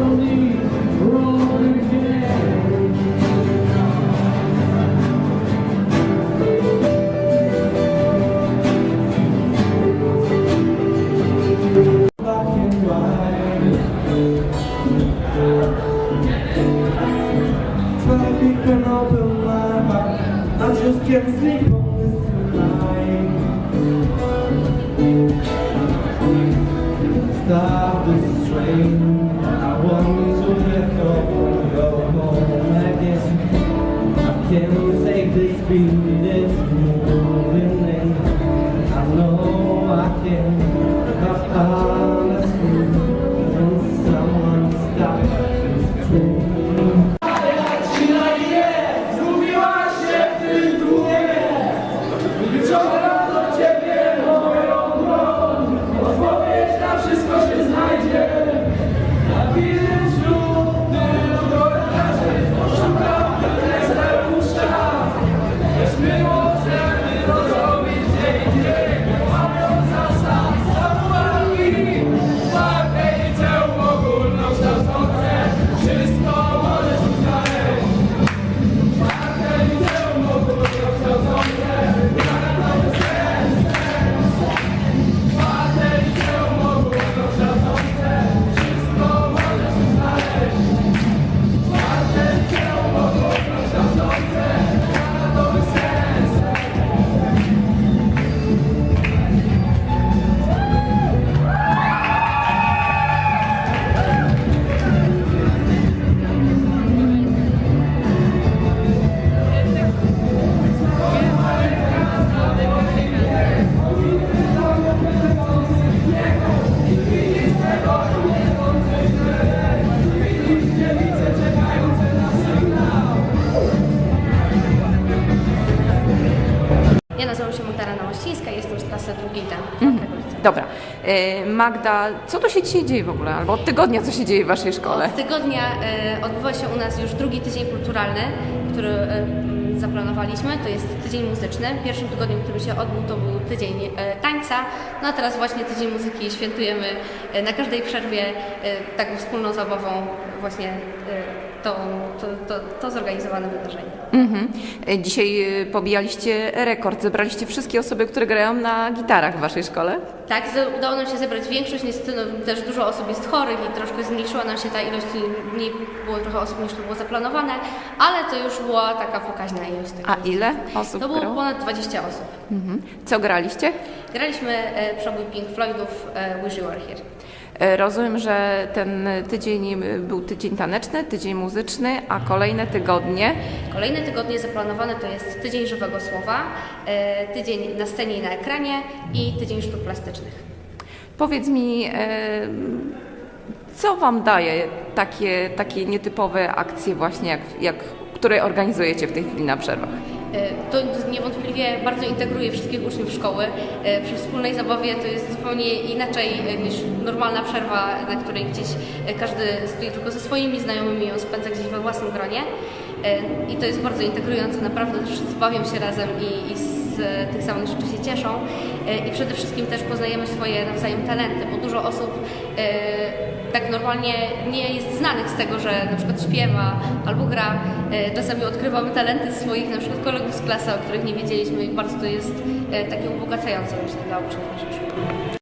I don't need will take this beautiful moment. Mościńska, jestem z klasy drugiej D. Mhm. Dobra. E, Magda, co tu się dzisiaj dzieje w ogóle? Albo od tygodnia co się dzieje w Waszej szkole? Od tygodnia e, odbywa się u nas już drugi tydzień kulturalny, który e, zaplanowaliśmy. To jest tydzień muzyczny. Pierwszym tygodniu, który się odbył, to był tydzień tańca. No a teraz właśnie tydzień muzyki świętujemy na każdej przerwie taką wspólną zabawą właśnie to, to, to, to zorganizowane wydarzenie. Mhm. E, Dzisiaj e, pobijaliście rekord. Zebraliście wszystkie osoby, które grają na gitarach w Waszej szkole? Tak, udało nam się zebrać większość, niestety no, też dużo osób jest chorych i troszkę zmniejszyła nam się ta ilość, mniej było trochę osób niż to było zaplanowane, ale to już była taka pokaźna ilość. A ile osób. osób To było grało? ponad 20 osób. Mhm. Co graliście? Graliśmy e, przebój Pink Floydów e, Wish You Were Here. E, Rozumiem, że ten tydzień był tydzień taneczny, tydzień muzyczny, a kolejne tygodnie Kolejne tygodnie zaplanowane to jest tydzień żywego słowa, e, tydzień na scenie i na ekranie i tydzień sztuk plastycznych. Powiedz mi, e, co Wam daje takie, takie nietypowe akcje właśnie, jak, jak, które organizujecie w tej chwili na przerwach? E, To niewątpliwie bardzo integruje wszystkich uczniów szkoły. E, Przy wspólnej zabawie to jest zupełnie inaczej e, niż normalna przerwa, na której gdzieś każdy stoi tylko ze swoimi znajomymi, ją spędza gdzieś we własnym gronie. I to jest bardzo integrujące, naprawdę wszyscy bawią się razem i, i z tych samych rzeczy się cieszą. I przede wszystkim też poznajemy swoje nawzajem talenty, bo dużo osób tak normalnie nie jest znanych z tego, że na przykład śpiewa albo gra. E, Czasami odkrywamy talenty swoich na przykład kolegów z klasy, o których nie wiedzieliśmy i bardzo to jest e, takie ubogacające myślę dla uczniów naszej szkoły.